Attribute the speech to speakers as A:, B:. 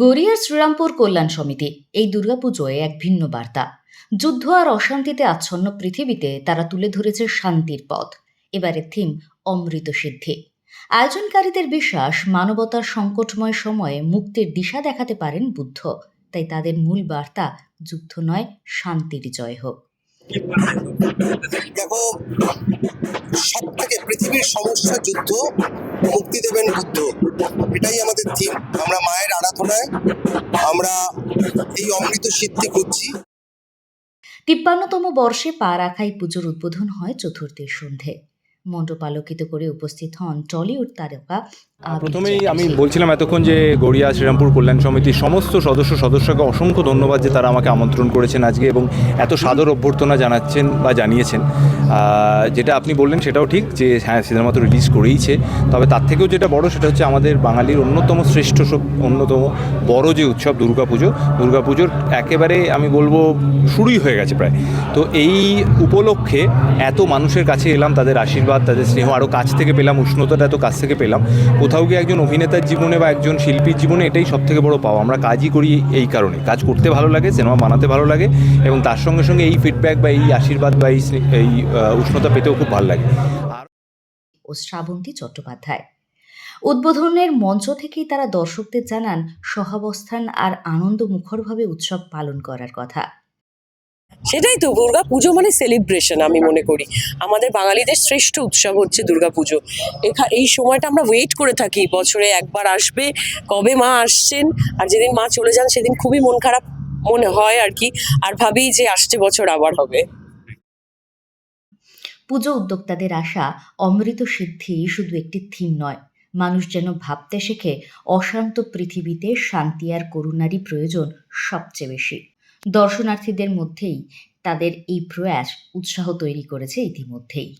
A: গড়িয়ার শ্রীরামপুর কল্যাণ সমিতি, এই দুর্গাপুজোয় এক ভিন্ন বার্তা। যুদ্ধ আর অশান্তিতে আচ্ছন্ন পৃথিবীতে তারা তুলে ধরেছে শান্তির পথ। এবারের থিম, অমৃত সিদ্ধি। আয়োজনকারীদের বিশ্বাস, মানবতার সংকটময় সময়ে মুক্তির দিশা দেখাতে পারেন বুদ্ধ। তাই তাদের মূল বার্তা, যুদ্ধ নয়, শান্তির জয় হোক।
B: দেখো, সব পৃথিবীর সমস্যা যুদ্ধ মুক্তি দেবেন বুদ্ধ এটাই আমাদের থিম আমরা মায়ের আরাধনায় আমরা এই অমৃত সিদ্ধি করছি।
A: তিপ্পান্নতম বর্ষে পা রাখাই পুজোর উদ্বোধন হয় চতুর্থীর সন্ধে। মণ্ডপ আলোকিত করে উপস্থিত হন টলিউড তারকা আবির
C: প্রথমেই আমি বলছিলাম এতক্ষণ যে গড়িয়া শ্রীরামপুর কল্যাণ সমিতির সমস্ত সদস্য সদস্যকে অসংখ্য ধন্যবাদ যে তারা আমাকে আমন্ত্রণ করেছেন আজকে এবং এত সাদর অভ্যর্থনা জানাচ্ছেন বা জানিয়েছেন। যেটা আপনি বললেন সেটাও ঠিক যে হ্যাঁ সিনেমা তো রিলিজ করেইছে। তবে তার থেকেও যেটা বড় সেটা হচ্ছে আমাদের বাঙালির অন্যতম শ্রেষ্ঠ অন্যতম বড় যে উৎসব দুর্গাপুজো দুর্গাপুজোর একেবারে আমি বলব শুরুই হয়ে গেছে প্রায়। তো এই উপলক্ষে এত মানুষের কাছে এলাম তাদের আশীর্বাদ তাদের স্নেহ। আরও কাছ থেকে পেলাম, উষ্ণতাটা এত কাছ থেকে পেলাম। কোথাও গিয়ে একজন অভিনেতার জীবনে বা একজন শিল্পীর জীবনে এটাই সব থেকে বড় পাওয়া। আমরা কাজই করি এই কারণে। কাজ করতে ভালো লাগে, সিনেমা বানাতে ভালো লাগে, এবং তার সঙ্গে সঙ্গে এই ফিডব্যাক বা এই আশীর্বাদ বা এই এই উষ্ণতা পেতেও খুব ভালো লাগে।
A: ও শ্রাবন্তী চট্টোপাধ্যায়। উদ্বোধনের মঞ্চ থেকেই তারা দর্শকদের জানান, সহাবস্থান আর আনন্দ মুখরভাবে উৎসব পালন করার কথা।
D: সেটাই তো, দুর্গা পুজো মানে সেলিব্রেশন আমি মনে করি। আমাদের বাঙালিদের শ্রেষ্ঠ উৎসব হচ্ছে দুর্গা পুজো। এখা, এই সময়টা আমরা ওয়েট করে থাকি, বছরে একবার আসবে, কবে মা আসছেন, আর যেদিন মা চলে যান সেদিন খুবই মন খারাপ মনে হয় আর কি, আর ভাবি যে আসছে বছর আবার হবে।
A: পুজো উদ্যোক্তাদের আশা, অমৃত সিদ্ধি শুধু একটি থিম নয়। মানুষ যেন ভাবতে শেখে, অশান্ত পৃথিবীতে শান্তি আর করুণারই প্রয়োজন সবচেয়ে বেশি। দর্শনার্থীদের মধ্যেই তাদের এই প্রয়াস উৎসাহ তৈরি করেছে ইতিমধ্যেই।